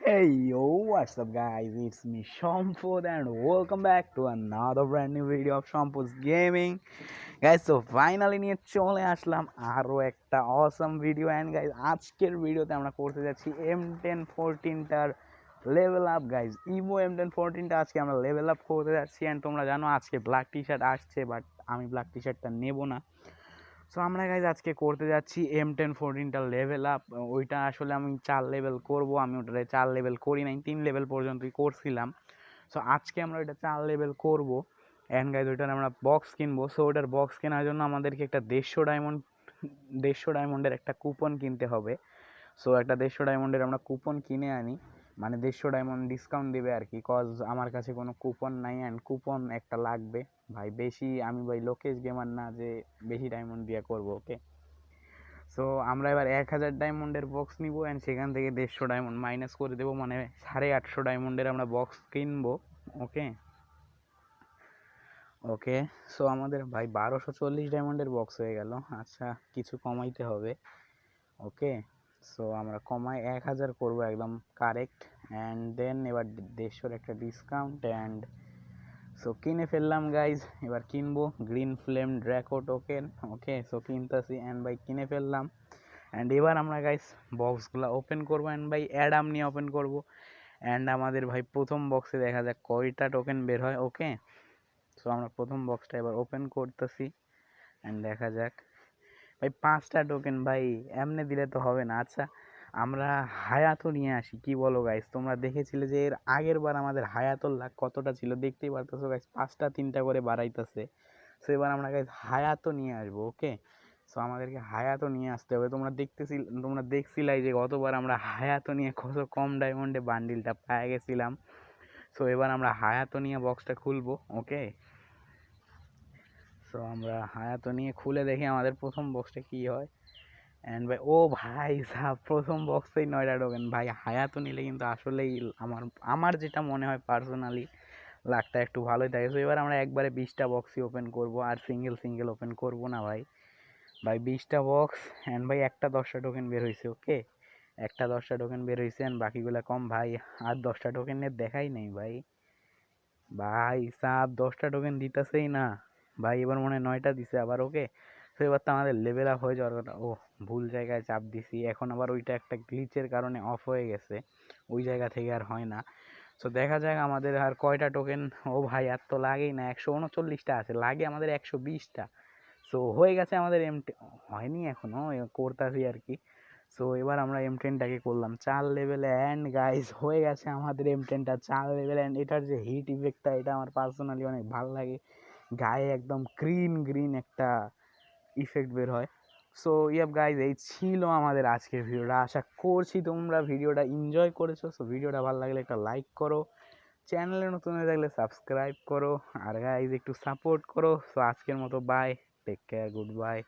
Hey yo, what's up guys? It's me Shampoo and welcome back to another brand new video of Shampoo's Gaming. Guys, so finally নিয়ে চলে আসলাম আরও একটা অসম video and guys আজকের ভিডিওতে আমরা করতে যাচ্ছি M ten ফোরটিনটার level up guys Evo M ten ফোরটিনটা আজকে আমরা লেভেল আপ করতে যাচ্ছি অ্যান্ড তোমরা জানো আজকে ব্ল্যাক টি শার্ট আসছে বাট আমি ব্ল্যাক টি শার্টটা নেব না সো আমরা গাইজ আজকে করতে যাচ্ছি এম টেন ফোরটিনটা লেভেল আপ ওইটা আসলে আমি চার লেভেল করব, আমি ওটাতে চার লেভেল করি নাই, তিন লেভেল পর্যন্তই করছিলাম। সো আজকে আমরা ওইটা চার লেভেল করব। অ্যান্ড গাইজ ওইটার আমরা বক্স কিনবো। সো ওটার বক্স কেনার জন্য আমাদেরকে একটা দেড়শো ডায়মন্ড দেড়শো ডায়মন্ডের একটা কুপন কিনতে হবে। সো একটা দেড়শো ডায়মন্ডের আমরা কুপন কিনে আনি। মানে দেড়শো ডায়মন্ড ডিসকাউন্ট দেবে আর কি কজ আমার কাছে কোনো কুপন নাই। অ্যান্ড কুপন একটা লাগবে। ভাই বেশি আমি ভাই লোকেশ গেমার না যে বেশি ডায়মন্ড দিয়ে করব ওকে সো আমরা এবার এক হাজার ডায়মন্ডের বক্স নিব অ্যান্ড সেখান থেকে দেড়শো ডায়মন্ড মাইনাস করে দেবো মানে সাড়ে আটশো ডায়মন্ডের আমরা বক্স কিনবো ওকে ওকে সো আমাদের ভাই বারোশো চল্লিশ ডায়মন্ডের বক্স হয়ে গেল আচ্ছা কিছু কমাইতে হবে ওকে সো আমরা কমাই এক হাজার করব একদম কারেক্ট অ্যান্ড দেন এবার দেড়শোর একটা ডিসকাউন্ট অ্যান্ড সো কিনে ফেললাম গাইজ এবার কিনবো green flame Draco token okay so কিনতেছি and by কিনে ফেললাম. অ্যান্ড এবার আমরা গাইজ বক্সগুলো ওপেন করব অ্যান্ড বাই অ্যাডাম নিয়ে ওপেন করব। অ্যান্ড আমাদের ভাই প্রথম বক্সে দেখা যাক কয়টা টোকেন বের হয় ওকে সো আমরা প্রথম বক্সটা এবার ওপেন করতেছি অ্যান্ড দেখা যাক। ভাই, পাঁচটা টোকেন ভাই, এমনি দিলে তো হবে না। আচ্ছা আমরা হায়াতও নিয়ে আসি, কি বলো গাইস তোমরা দেখেছিলে যে এর আগের বার আমাদের হায়াতর লাখ কতটা ছিল? দেখতেই পারতেছো গাইস পাঁচটা তিনটা করে বাড়াইতেছে। সো এবার আমরা গাইস হায়াতও নিয়ে আসব ওকে সো আমাদেরকে হায়াতও নিয়ে আসতে হবে। তোমরা দেখতেছি, তোমরা দেখছিলাই যে গতবার আমরা হায়াতও নিয়ে কত কম ডায়মন্ডে বান্ডিলটা পেয়ে গেছিলাম। সো এবার আমরা হায়াতও নিয়ে বক্সটা খুলবো ওকে সো আমরা হায়াতো নিয়ে খুলে দেখি আমাদের প্রথম বক্সটা কী হয়। অ্যান্ড ভাই, ও ভাই সাহ প্রথম বক্সেই নয়টা টোকেন ভাই হায়াতো নিলে কিন্তু আসলেই আমার আমার যেটা মনে হয় পার্সোনালি লাখটা একটু ভালোই থাকে। এবার আমরা একবারে বিশটা বক্সই ওপেন করব, আর সিঙ্গেল সিঙ্গেল ওপেন করব না ভাই। ভাই, বিশটা বক্স অ্যান্ড ভাই, একটা দশটা টোকেন বের হয়েছে ওকে একটা দশটা টোকেন বের হয়েছে অ্যান্ড বাকিগুলো কম। ভাই, আর দশটা টোকেনের দেখাই নেই ভাই। ভাই সাপ দশটা টোকেন দিতেছেই না। ভাই, এবার মনে হয় নয়টা দিছে আবার ওকে তো এবার তো আমাদের লেভেল আপ হয়ে যাওয়ার কথা। ও ভুল জায়গায় চাপ দিছি। এখন আবার ওইটা একটা গ্লিচের কারণে অফ হয়ে গেছে। ওই জায়গা থেকে আর হয় না। সো দেখা যাক আমাদের আর কয়টা টোকেন ও ভাই, আর তো লাগেই না। একশো উনচল্লিশটা আছে। লাগে আমাদের একশো বিশটা। সো হয়ে গেছে আমাদের এম হয়নি এখনও করতেছি আর কি। সো এবার আমরা এম টেনটাকে করলাম। চার লেভেলে অ্যান্ড গাইজ হয়ে গেছে আমাদের এম টেনটা চার লেভেল অ্যান্ড এটার যে হিট ইফেক্টটা এটা আমার পার্সোনালি অনেক ভালো লাগে। গায়ে একদম গ্রিন গ্রিন একটা ইফেক্ট বের হয়। সো ইয়াব গাইজ এই ছিল আমাদের আজকের ভিডিওটা। আশা করছি তোমরা ভিডিওটা এনজয় করেছ। সো ভিডিওটা ভালো লাগলে একটা লাইক করো। চ্যানেলে নতুন হয়ে থাকলে সাবস্ক্রাইব করো। আর গাইজ একটু সাপোর্ট করো। সো আজকের মতো bye take care good bye